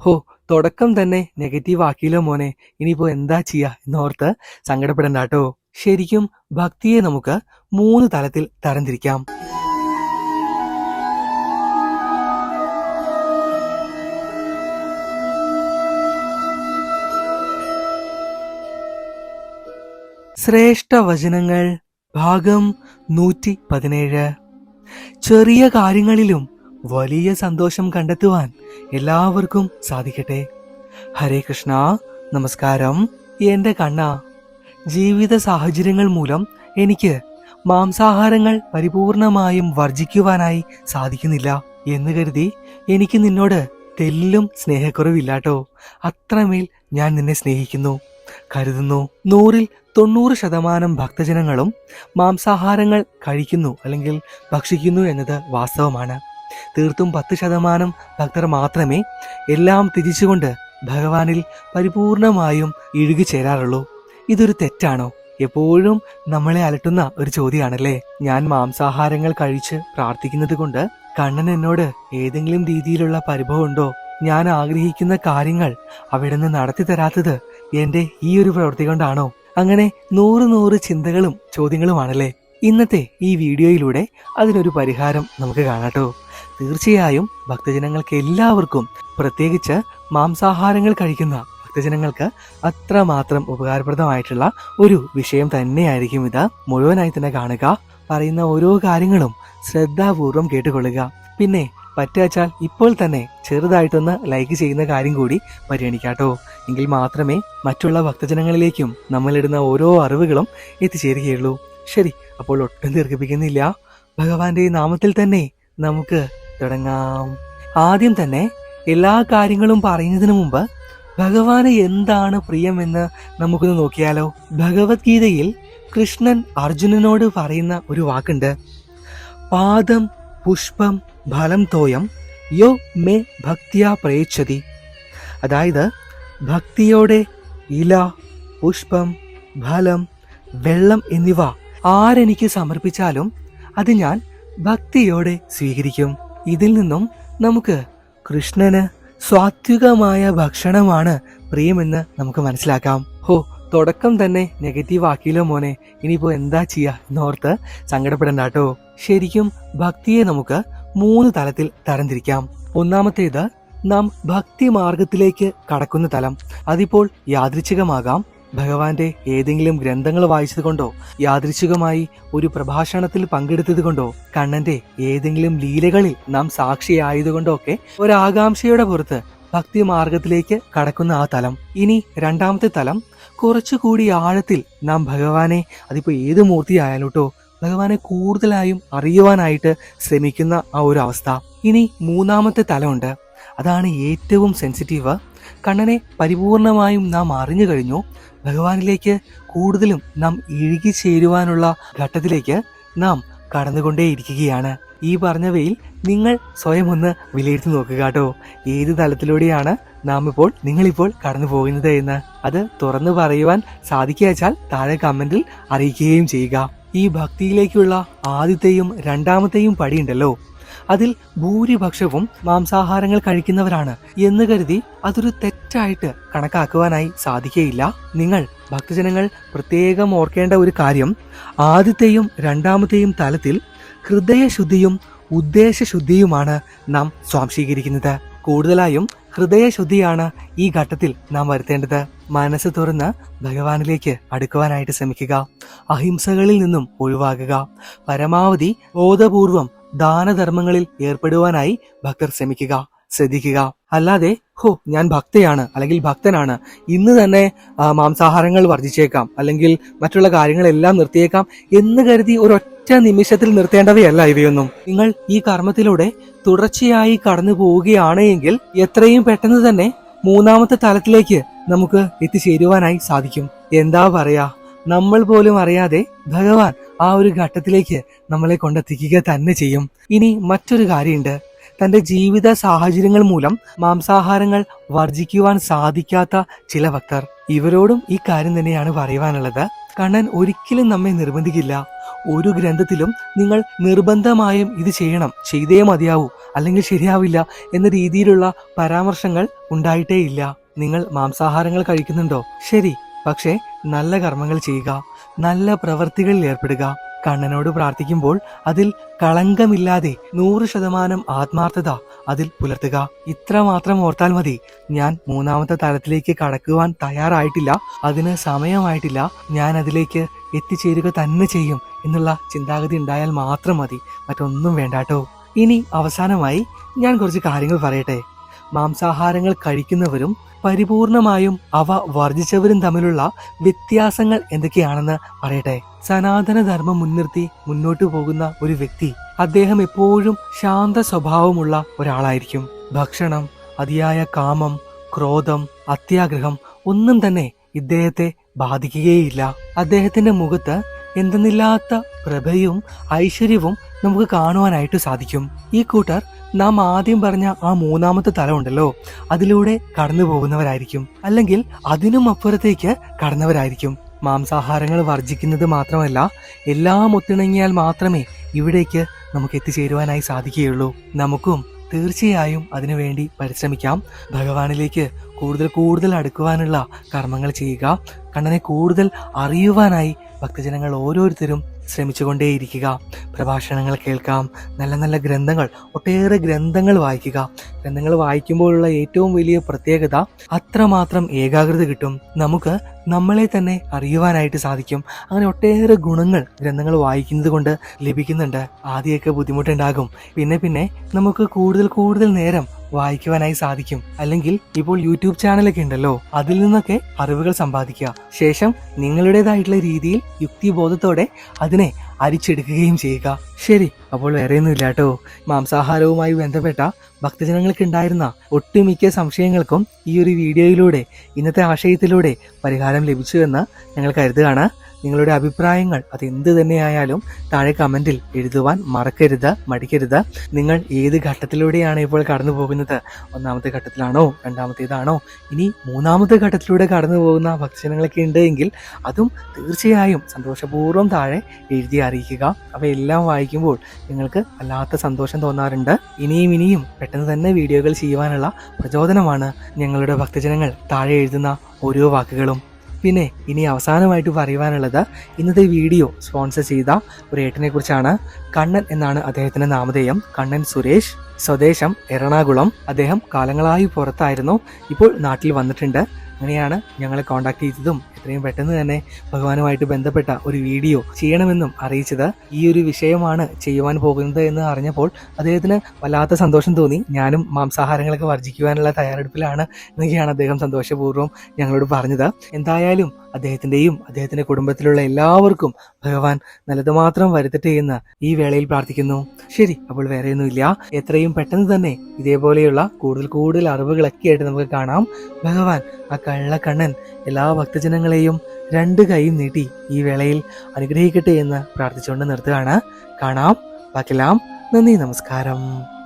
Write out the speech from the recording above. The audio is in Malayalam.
ഹോ തുടക്കം തന്നെ നെഗറ്റീവ് ആക്കിയല്ലോ മോനെ. ഇനിയിപ്പോ എന്താ ചെയ്യാ എന്നോർത്ത് സങ്കടപ്പെടണ്ട കേട്ടോ ശരിക്കും ഭക്തിയെ നമുക്ക് മൂന്ന് തലത്തിൽ തരംതിരിക്കാം. ശ്രേഷ്ഠ വചനങ്ങൾ ഭാഗം നൂറ്റി പതിനേഴ് ചെറിയ കാര്യങ്ങളിലും വലിയ സന്തോഷം കണ്ടെത്തുവാൻ എല്ലാവർക്കും സാധിക്കട്ടെ. ഹരേ കൃഷ്ണ നമസ്കാരം. എന്റെ കണ്ണ ജീവിത സാഹചര്യങ്ങൾ മൂലം എനിക്ക് മാംസാഹാരങ്ങൾ പരിപൂർണമായും വർജിക്കുവാനായി സാധിക്കുന്നില്ല എന്ന് കരുതി എനിക്ക് നിന്നോട് തെല്ലും സ്നേഹക്കുറവില്ലാട്ടോ. അത്രമേൽ ഞാൻ നിന്നെ സ്നേഹിക്കുന്നു. കരുതുന്നു നൂറിൽ തൊണ്ണൂറ് ശതമാനം ഭക്തജനങ്ങളും മാംസാഹാരങ്ങൾ കഴിക്കുന്നു അല്ലെങ്കിൽ ഭക്ഷിക്കുന്നു എന്നത് വാസ്തവമാണ്. തീർത്തും പത്ത് ശതമാനം ഭക്തർ മാത്രമേ എല്ലാം തിരിച്ചുകൊണ്ട് ഭഗവാനിൽ പരിപൂർണമായും ഇഴുകി ചേരാറുള്ളൂ. ഇതൊരു തെറ്റാണോ? എപ്പോഴും നമ്മളെ അലട്ടുന്ന ഒരു ചോദ്യമാണല്ലേ? ഞാൻ മാംസാഹാരങ്ങൾ കഴിച്ച് പ്രാർത്ഥിക്കുന്നത് കൊണ്ട് കണ്ണൻ എന്നോട് ഏതെങ്കിലും രീതിയിലുള്ള പരിഭവം ഉണ്ടോ? ഞാൻ ആഗ്രഹിക്കുന്ന കാര്യങ്ങൾ അവിടുന്ന് നടത്തി തരാത്തത് എന്റെ ഈ ഒരു പ്രവൃത്തി കൊണ്ടാണോ? അങ്ങനെ നൂറ് നൂറ് ചിന്തകളും ചോദ്യങ്ങളുമാണല്ലേ? ഇന്നത്തെ ഈ വീഡിയോയിലൂടെ അതിനൊരു പരിഹാരം നമുക്ക് കാണാട്ടോ. തീർച്ചയായും ഭക്തജനങ്ങൾക്ക് എല്ലാവർക്കും പ്രത്യേകിച്ച് മാംസാഹാരങ്ങൾ കഴിക്കുന്ന ഭക്തജനങ്ങൾക്ക് അത്രമാത്രം ഉപകാരപ്രദമായിട്ടുള്ള ഒരു വിഷയം തന്നെയായിരിക്കും ഇത്. മുഴുവനായി തന്നെ കാണുക പറയുന്ന ഓരോ കാര്യങ്ങളും ശ്രദ്ധാപൂർവം കേട്ടുകൊള്ളുക. പിന്നെ പറ്റാച്ചാൽ ഇപ്പോൾ തന്നെ ചെറുതായിട്ടൊന്ന് ലൈക്ക് ചെയ്യുന്ന കാര്യം കൂടി പരിഗണിക്കാട്ടോ എങ്കിൽ മാത്രമേ മറ്റുള്ള ഭക്തജനങ്ങളിലേക്കും നമ്മളിടുന്ന ഓരോ അറിവുകളും എത്തിച്ചേരുകയുള്ളൂ. ശരി അപ്പോൾ ഒട്ടും ദീർഘിപ്പിക്കുന്നില്ല. ഭഗവാന്റെ നാമത്തിൽ തന്നെ നമുക്ക് തുടങ്ങാം. ആദ്യം തന്നെ എല്ലാ കാര്യങ്ങളും പറയുന്നതിന് മുമ്പ് ഭഗവാന് എന്താണ് പ്രിയമെന്ന് നമുക്കൊന്ന് നോക്കിയാലോ. ഭഗവത്ഗീതയിൽ കൃഷ്ണൻ അർജുനനോട് പറയുന്ന ഒരു വാക്കുണ്ട്. പാദം പുഷ്പം ഫലം തോയം യോ മേ ഭക്തിയ പ്രയച്ഛതി അതായത് ഭക്തിയോടെ ഇല പുഷ്പം ഫലം വെള്ളം എന്നിവ ആരെനിക്ക് സമർപ്പിച്ചാലും അത് ഞാൻ ഭക്തിയോടെ സ്വീകരിക്കും. ഇതിൽ നിന്നും നമുക്ക് കൃഷ്ണന് സ്വാത്വികമായ ഭക്ഷണമാണ് പ്രിയമെന്ന് നമുക്ക് മനസ്സിലാക്കാം. ഹോ തുടക്കം തന്നെ നെഗറ്റീവ് ആക്കിയില്ല മോനെ. ഇനിയിപ്പോ എന്താ ചെയ്യാ എന്നോർത്ത് സങ്കടപ്പെടണ്ട കേട്ടോ. ശരിക്കും ഭക്തിയെ നമുക്ക് മൂന്ന് തലത്തിൽ തരംതിരിക്കാം. ഒന്നാമത്തേത് നാം ഭക്തി മാർഗത്തിലേക്ക് കടക്കുന്ന തലം. അതിപ്പോൾ യാദൃച്ഛികമാകാം. ഭഗവാന്റെ ഏതെങ്കിലും ഗ്രന്ഥങ്ങൾ വായിച്ചത് കൊണ്ടോ യാദൃശികമായി ഒരു പ്രഭാഷണത്തിൽ പങ്കെടുത്തത് കൊണ്ടോ കണ്ണന്റെ ഏതെങ്കിലും ലീലകളിൽ നാം സാക്ഷിയായതുകൊണ്ടോ ഒക്കെ ഒരാകാംക്ഷയുടെ പുറത്ത് ഭക്തി മാർഗത്തിലേക്ക് കടക്കുന്ന ആ തലം. ഇനി രണ്ടാമത്തെ തലം കുറച്ചുകൂടി ആഴത്തിൽ നാം ഭഗവാനെ അതിപ്പോ ഏത് മൂർത്തിയായാലും കേട്ടോ ഭഗവാനെ കൂടുതലായും അറിയുവാനായിട്ട് ശ്രമിക്കുന്ന ആ ഒരു അവസ്ഥ. ഇനി മൂന്നാമത്തെ തലമുണ്ട്. അതാണ് ഏറ്റവും സെൻസിറ്റീവ് കണ്ണനെ പരിപൂർണമായും നാം അറിഞ്ഞു കഴിഞ്ഞു. ഭഗവാനിലേക്ക് കൂടുതലും നാം ഇഴുകി ചേരുവാനുള്ള ഘട്ടത്തിലേക്ക് നാം കടന്നുകൊണ്ടേയിരിക്കുകയാണ്. ഈ പറഞ്ഞവയിൽ നിങ്ങൾ സ്വയം ഒന്ന് വിലയിരുത്തി നോക്കുക കേട്ടോ. ഏത് തലത്തിലൂടെയാണ് നാം ഇപ്പോൾ നിങ്ങളിപ്പോൾ കടന്നു പോകുന്നത് എന്ന്. അത് തുറന്നു പറയുവാൻ സാധിക്കാച്ചാൽ താഴെ കമന്റിൽ അറിയിക്കുകയും ചെയ്യുക. ഈ ഭക്തിയിലേക്കുള്ള ആദ്യത്തെയും രണ്ടാമത്തെയും പടിയുണ്ടല്ലോ. അതിൽ ഭൂരിപക്ഷവും മാംസാഹാരങ്ങൾ കഴിക്കുന്നവരാണ് എന്ന് കരുതി അതൊരു തെറ്റായിട്ട് കണക്കാക്കുവാനായി സാധിക്കയില്ല നിങ്ങൾ ഭക്തജനങ്ങൾ പ്രത്യേകം ഓർക്കേണ്ട ഒരു കാര്യം ആദ്യത്തെയും രണ്ടാമത്തെയും തലത്തിൽ ഹൃദയശുദ്ധിയും ഉദ്ദേശശുദ്ധിയുമാണ് നാം സ്വാംശീകരിക്കുന്നത്. കൂടുതലായും ഹൃദയശുദ്ധിയാണ് ഈ ഘട്ടത്തിൽ നാം വരുത്തേണ്ടത്. മനസ്സ് തുറന്ന് ഭഗവാനിലേക്ക് അടുക്കുവാനായിട്ട് ശ്രമിക്കുക. അഹിംസകളിൽ നിന്നും ഒഴിവാകുക. പരമാവധി ബോധപൂർവം ദാനധർമ്മങ്ങളിൽ ഏർപ്പെടുവാനായി ഭക്തർ ശ്രമിക്കുക ശ്രദ്ധിക്കുക. അല്ലാതെ ഹോ ഞാൻ ഭക്തയാണ് അല്ലെങ്കിൽ ഭക്തനാണ്. ഇന്ന് തന്നെ മാംസാഹാരങ്ങൾ വർജിച്ചേക്കാം അല്ലെങ്കിൽ മറ്റുള്ള കാര്യങ്ങളെല്ലാം നിർത്തിയേക്കാം എന്ന് കരുതി ഒരൊറ്റ നിമിഷത്തിൽ നിർത്തേണ്ടവയല്ല ഇവയൊന്നും. നിങ്ങൾ ഈ കർമ്മത്തിലൂടെ തുടർച്ചയായി കടന്നു പോവുകയാണ് എങ്കിൽ എത്രയും പെട്ടെന്ന് തന്നെ മൂന്നാമത്തെ തലത്തിലേക്ക് നമുക്ക് എത്തിച്ചേരുവാനായി സാധിക്കും. എന്താ പറയാ? നമ്മൾ പോലും അറിയാതെ ഭഗവാൻ ആ ഒരു ഘട്ടത്തിലേക്ക് നമ്മളെ കൊണ്ടെത്തിക്കുക തന്നെ ചെയ്യും. ഇനി മറ്റൊരു കാര്യമുണ്ട്. തന്റെ ജീവിത സാഹചര്യങ്ങൾ മൂലം മാംസാഹാരങ്ങൾ വർജിക്കുവാൻ സാധിക്കാത്ത ചില ഭക്തർ. ഇവരോടും ഈ കാര്യം തന്നെയാണ് പറയുവാനുള്ളത്. കണ്ണൻ ഒരിക്കലും നമ്മെ നിർബന്ധിക്കില്ല. ഒരു ഗ്രന്ഥത്തിലും നിങ്ങൾ നിർബന്ധമായും ഇത് ചെയ്യണം. ചെയ്തേ മതിയാവൂ അല്ലെങ്കിൽ ശരിയാവില്ല എന്ന രീതിയിലുള്ള പരാമർശങ്ങൾ ഉണ്ടായിട്ടേ ഇല്ല നിങ്ങൾ മാംസാഹാരങ്ങൾ കഴിക്കുന്നുണ്ടോ? ശരി പക്ഷേ നല്ല കർമ്മങ്ങൾ ചെയ്യുക നല്ല പ്രവൃത്തികളിൽ ഏർപ്പെടുക കണ്ണനോട് പ്രാർത്ഥിക്കുമ്പോൾ അതിൽ കളങ്കമില്ലാതെ നൂറ് ശതമാനം ആത്മാർത്ഥത അതിൽ പുലർത്തുക. ഇത്ര മാത്രം ഓർത്താൽ മതി ഞാൻ മൂന്നാമത്തെ തലത്തിലേക്ക് കടക്കുവാൻ തയ്യാറായിട്ടില്ല അതിന് സമയമായിട്ടില്ല ഞാൻ അതിലേക്ക് എത്തിച്ചേരുക തന്നെ ചെയ്യും എന്നുള്ള ചിന്താഗതി ഉണ്ടായാൽ മാത്രം മതി മറ്റൊന്നും വേണ്ടാട്ടോ. ഇനി അവസാനമായി ഞാൻ കുറച്ച് കാര്യങ്ങൾ പറയട്ടെ. മാംസാഹാരങ്ങൾ കഴിക്കുന്നവരും പരിപൂർണമായും അവ വർജിച്ചവരും തമ്മിലുള്ള വ്യത്യാസങ്ങൾ എന്തൊക്കെയാണെന്ന് പറയട്ടെ. സനാതനധർമ്മം മുൻനിർത്തി മുന്നോട്ടു പോകുന്ന ഒരു വ്യക്തി അദ്ദേഹം എപ്പോഴും ശാന്ത സ്വഭാവമുള്ള ഒരാളായിരിക്കും. ഭക്ഷണം അതിയായ കാമം ക്രോധം അത്യാഗ്രഹം ഒന്നും തന്നെ ഇദ്ദേഹത്തെ ബാധിക്കുകയില്ല. അദ്ദേഹത്തിന്റെ മുഖത്ത് എന്തെന്നില്ലാത്ത പ്രഭയും ഐശ്വര്യവും നമുക്ക് കാണുവാനായിട്ട് സാധിക്കും. ഈ കൂട്ടർ നാം ആദ്യം പറഞ്ഞ ആ മൂന്നാമത്തെ തലം ഉണ്ടല്ലോ അതിലൂടെ കടന്നു പോകുന്നവരായിരിക്കും. അല്ലെങ്കിൽ അതിനും അപ്പുറത്തേക്ക് കടന്നവരായിരിക്കും. മാംസാഹാരങ്ങൾ വർജിക്കുന്നത് മാത്രമല്ല എല്ലാം ഒത്തിണങ്ങിയാൽ മാത്രമേ ഇവിടേക്ക് നമുക്ക് എത്തിച്ചേരുവാനായി സാധിക്കുകയുള്ളൂ. നമുക്കും തീർച്ചയായും അതിനുവേണ്ടി പരിശ്രമിക്കാം. ഭഗവാനിലേക്ക് കൂടുതൽ കൂടുതൽ അടുക്കുവാനുള്ള കർമ്മങ്ങൾ ചെയ്യുക കണ്ണനെ കൂടുതൽ അറിയുവാനായി ഭക്തജനങ്ങൾ ഓരോരുത്തരും ശ്രമിച്ചുകൊണ്ടേയിരിക്കുക. പ്രഭാഷണങ്ങൾ കേൾക്കാം. നല്ല നല്ല ഗ്രന്ഥങ്ങൾ ഒട്ടേറെ ഗ്രന്ഥങ്ങൾ വായിക്കുക. ഗ്രന്ഥങ്ങൾ വായിക്കുമ്പോഴുള്ള ഏറ്റവും വലിയ പ്രത്യേകത അത്രമാത്രം ഏകാഗ്രത കിട്ടും. നമുക്ക് നമ്മളെ തന്നെ അറിയുവാനായിട്ട് സാധിക്കും. അങ്ങനെ ഒട്ടേറെ ഗുണങ്ങൾ ഗ്രന്ഥങ്ങൾ വായിക്കുന്നത് കൊണ്ട് ലഭിക്കുന്നുണ്ട്. ആദ്യമൊക്കെ ബുദ്ധിമുട്ടുണ്ടാകും. പിന്നെ പിന്നെ നമുക്ക് കൂടുതൽ കൂടുതൽ നേരം വായിക്കുവാനായി സാധിക്കും. അല്ലെങ്കിൽ ഇപ്പോൾ യൂട്യൂബ് ചാനലൊക്കെ ഉണ്ടല്ലോ അതിൽ നിന്നൊക്കെ അറിവുകൾ സമ്പാദിക്കുക. ശേഷം നിങ്ങളുടേതായിട്ടുള്ള രീതിയിൽ യുക്തിബോധത്തോടെ അതിനെ അരിച്ചെടുക്കുകയും ചെയ്യുക. ശരി അപ്പോൾ വേറെയൊന്നും ഇല്ല കേട്ടോ മാംസാഹാരവുമായി ബന്ധപ്പെട്ട ഭക്തജനങ്ങൾക്ക് ഉണ്ടായിരുന്ന ഒട്ടുമിക്ക സംശയങ്ങൾക്കും ഈ ഒരു വീഡിയോയിലൂടെ ഇന്നത്തെ ആശയത്തിലൂടെ പരിഹാരം ലഭിച്ചു എന്ന് ഞങ്ങൾ കരുതുകയാണ്. നിങ്ങളുടെ അഭിപ്രായങ്ങൾ അത് എന്ത് തന്നെയായാലും താഴെ കമന്റിൽ എഴുതുവാൻ മറക്കരുത് മടിക്കരുത്. നിങ്ങൾ ഏത് ഘട്ടത്തിലൂടെയാണ് ഇപ്പോൾ കടന്നു പോകുന്നത്? ഒന്നാമത്തെ ഘട്ടത്തിലാണോ? രണ്ടാമത്തേതാണോ? ഇനി മൂന്നാമത്തെ ഘട്ടത്തിലൂടെ കടന്നു പോകുന്ന ഭക്ഷണങ്ങളൊക്കെ ഉണ്ട് എങ്കിൽ അതും തീർച്ചയായും സന്തോഷപൂർവം താഴെ എഴുതി അറിയിക്കുക. അവയെല്ലാം വായിക്കുമ്പോൾ നിങ്ങൾക്ക് വല്ലാത്ത സന്തോഷം തോന്നാറുണ്ട്. ഇനിയും ഇനിയും പെട്ടെന്ന് തന്നെ വീഡിയോകൾ ചെയ്യുവാനുള്ള പ്രചോദനമാണ് ഞങ്ങളുടെ ഭക്തജനങ്ങൾ താഴെ എഴുതുന്ന ഓരോ വാക്കുകളും. പിന്നെ ഇനി അവസാനമായിട്ട് പറയുവാനുള്ളത് ഇന്നത്തെ വീഡിയോ സ്പോൺസർ ചെയ്ത ഒരു ഏട്ടനെ കുറിച്ചാണ്. കണ്ണൻ എന്നാണ് അദ്ദേഹത്തിന്റെ നാമധേയം. കണ്ണൻ സുരേഷ്. സ്വദേശം എറണാകുളം. അദ്ദേഹം കാലങ്ങളായി പുറത്തായിരുന്നു. ഇപ്പോൾ നാട്ടിൽ വന്നിട്ടുണ്ട്. അങ്ങനെയാണ് ഞങ്ങളെ കോൺടാക്ട് ചെയ്തതും എത്രയും പെട്ടെന്ന് തന്നെ ഭഗവാനുമായിട്ട് ബന്ധപ്പെട്ട ഒരു വീഡിയോ ചെയ്യണമെന്നും അറിയിച്ചത്. ഈ ഒരു വിഷയമാണ് ചെയ്യുവാൻ പോകുന്നത് എന്ന് അറിഞ്ഞപ്പോൾ അദ്ദേഹത്തിന് വല്ലാത്ത സന്തോഷം തോന്നി. ഞാനും മാംസാഹാരങ്ങളൊക്കെ വർജിക്കുവാനുള്ള തയ്യാറെടുപ്പിലാണ് എന്നൊക്കെയാണ് അദ്ദേഹം സന്തോഷപൂർവം ഞങ്ങളോട് പറഞ്ഞത്. എന്തായാലും അദ്ദേഹത്തിന്റെയും അദ്ദേഹത്തിന്റെ കുടുംബത്തിലുള്ള എല്ലാവർക്കും ഭഗവാൻ നല്ലത് മാത്രം വരുത്തട്ടെ എന്ന് ഈ വേളയിൽ പ്രാർത്ഥിക്കുന്നു. ശരി അപ്പോൾ വേറെയൊന്നുമില്ല. എത്രയും പെട്ടെന്ന് തന്നെ ഇതേപോലെയുള്ള കൂടുതൽ കൂടുതൽ അറിവുകളൊക്കെ ആയിട്ട് നമുക്ക് കാണാം. ഭഗവാൻ ആ കള്ളക്കണ്ണൻ എല്ലാ ഭക്തജനങ്ങളെയും രണ്ട് കൈയും നീട്ടി ഈ വേളയിൽ അനുഗ്രഹിക്കട്ടെ എന്ന് പ്രാർത്ഥിച്ചുകൊണ്ട് നിർത്തുകയാണ്. കാണാം. ബാക്കിയെല്ലാം നന്ദി നമസ്കാരം.